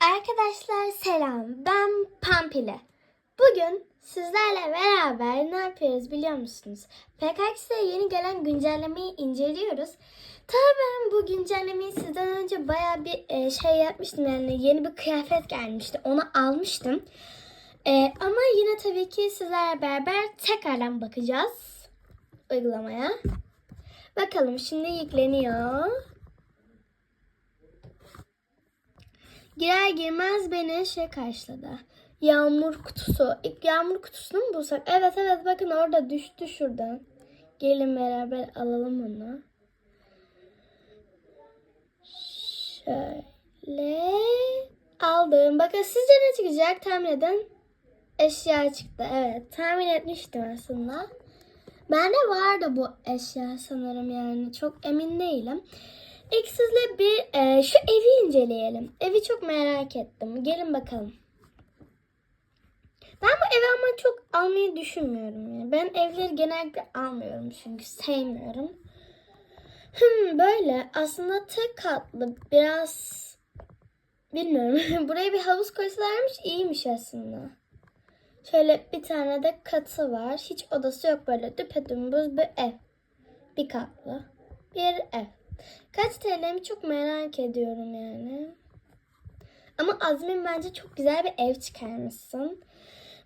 Arkadaşlar selam. Ben Pampile. Bugün sizlerle beraber ne yapıyoruz biliyor musunuz? PKX'e yeni gelen güncellemeyi inceliyoruz. Tabii ben bu güncellemeyi sizden önce baya bir e, şey yapmıştım. Yani yeni bir kıyafet gelmişti. Onu almıştım. E, ama yine tabii ki sizlerle beraber tekrardan bakacağız uygulamaya. Bakalım şimdi yükleniyor. Girer girmez beni şey karşıladı. Yağmur kutusu. İlk yağmur kutusunu mu bulsak? Evet evet bakın orada düştü şuradan. Gelin beraber alalım onu. Şöyle aldım. Bakın sizce ne çıkacak tahmin edin. Eşya çıktı. Evet tahmin etmiştim aslında. Bende vardı bu eşya sanırım yani. Çok emin değilim. İlk sizle bir e, şu evi inceleyelim. Evi çok merak ettim. Gelin bakalım. Ben bu evi ama çok almayı düşünmüyorum. Yani. Ben evleri genellikle almıyorum çünkü sevmiyorum. Hmm, böyle aslında tek katlı biraz bilmiyorum. Buraya bir havuz koysalarmış iyiymiş aslında. Şöyle bir tane de katı var. Hiç odası yok böyle düpedümbüz bir ev. Bir katlı bir ev. Kaç TL'mi çok merak ediyorum yani. Ama Azmin bence çok güzel bir ev çıkarmışsın.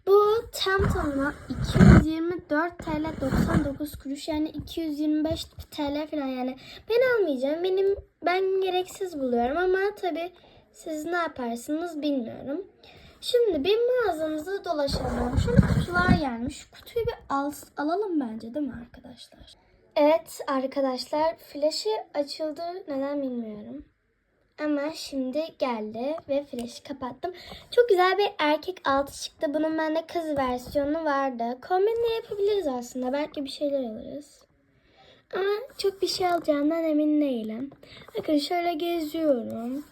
Bu tam tamına 224 TL 99 kuruş yani 225 TL falan yani. Ben almayacağım. Benim ben gereksiz buluyorum ama tabii siz ne yaparsınız bilmiyorum. Şimdi bir mağazamızda dolaşalım. Şöyle kutular gelmiş. Kutuyu bir al, alalım bence değil mi arkadaşlar? Evet arkadaşlar flaşı açıldı neden bilmiyorum. Ama şimdi geldi ve flaşı kapattım. Çok güzel bir erkek altı çıktı. Bunun bende kız versiyonu vardı. Kombinle yapabiliriz aslında. Belki bir şeyler alırız. Ama çok bir şey alacağından emin değilim. Bakın şöyle geziyorum.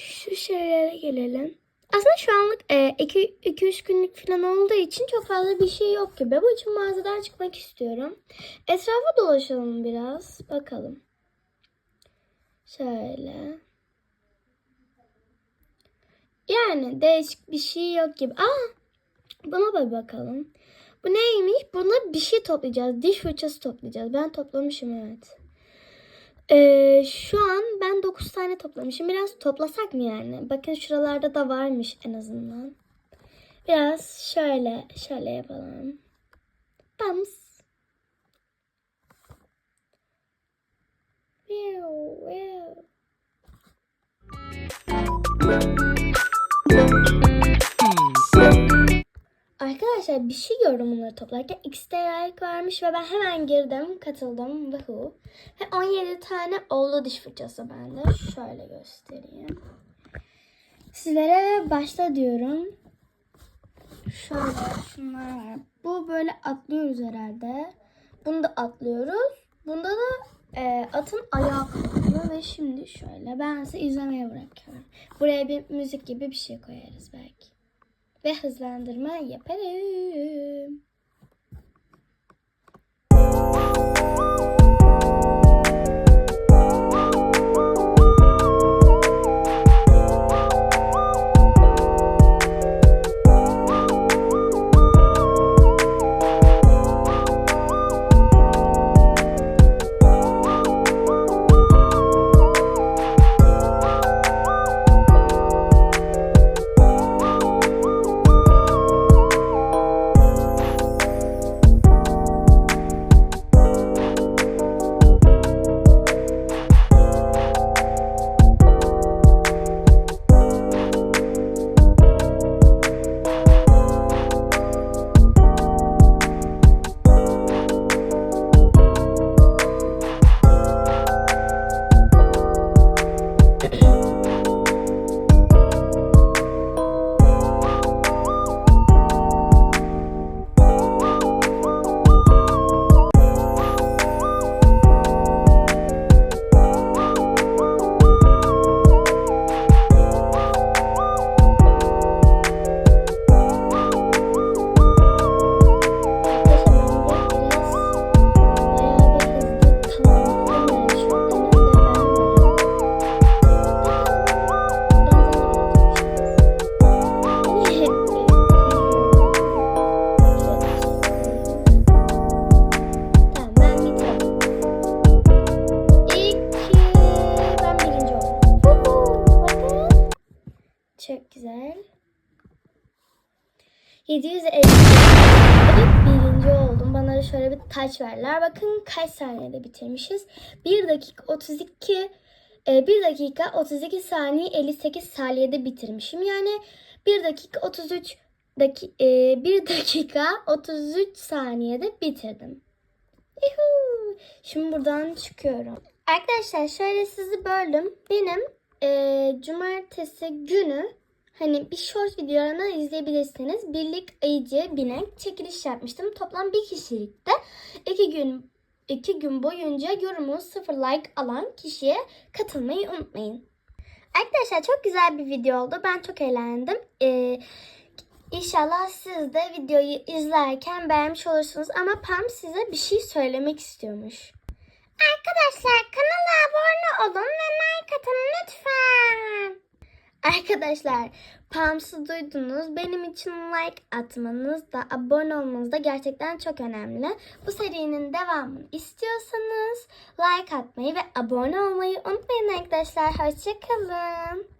Şu şeylere gelelim. Aslında şu anlık 2-3 günlük falan olduğu için çok fazla bir şey yok gibi. Bu için mağazadan çıkmak istiyorum. Etrafa dolaşalım biraz. Bakalım. Şöyle. Yani değişik bir şey yok gibi. Aa! Buna da bakalım. Bu neymiş? Buna bir şey toplayacağız. Diş fırçası toplayacağız. Ben toplamışım evet. Ee, şu an ben 9 tane toplamışım. Biraz toplasak mı yani? Bakın şuralarda da varmış en azından. Biraz şöyle şöyle yapalım. Bams. Viu, viu. Arkadaşlar bir şey bunları toplarken. X'de like varmış ve ben hemen girdim, katıldım. Woohoo. Ve 17 tane oldu diş fırçası bende. Şöyle göstereyim. Sizlere başla diyorum. Şöyle şunlar var. Bu böyle atlıyoruz herhalde. Bunu da atlıyoruz. Bunda da e, atın ayağı kalkıyor ve şimdi şöyle ben size izlemeye bırakıyorum. Buraya bir müzik gibi bir şey koyarız belki ve hızlandırma yaparım. 750 Evet birinci oldum. Bana da şöyle bir taç verdiler. Bakın kaç saniyede bitirmişiz. 1 dakika 32 e, 1 dakika 32 saniye 58 saniyede bitirmişim. Yani 1 dakika 33 daki, e, 1 dakika 33 saniyede bitirdim. Yuhuu. Şimdi buradan çıkıyorum. Arkadaşlar şöyle sizi böldüm. Benim e, cumartesi günü hani bir short videolarını izleyebilirsiniz. Birlik ayıcı binek çekiliş yapmıştım. Toplam bir kişilikte. iki gün iki gün boyunca yorumu sıfır like alan kişiye katılmayı unutmayın. Arkadaşlar çok güzel bir video oldu. Ben çok eğlendim. Ee, İnşallah siz de videoyu izlerken beğenmiş olursunuz. Ama Pam size bir şey söylemek istiyormuş. Arkadaşlar kanala abone olun ve like atın lütfen. Arkadaşlar Pam'sı duydunuz. Benim için like atmanız da abone olmanız da gerçekten çok önemli. Bu serinin devamını istiyorsanız like atmayı ve abone olmayı unutmayın arkadaşlar. Hoşçakalın.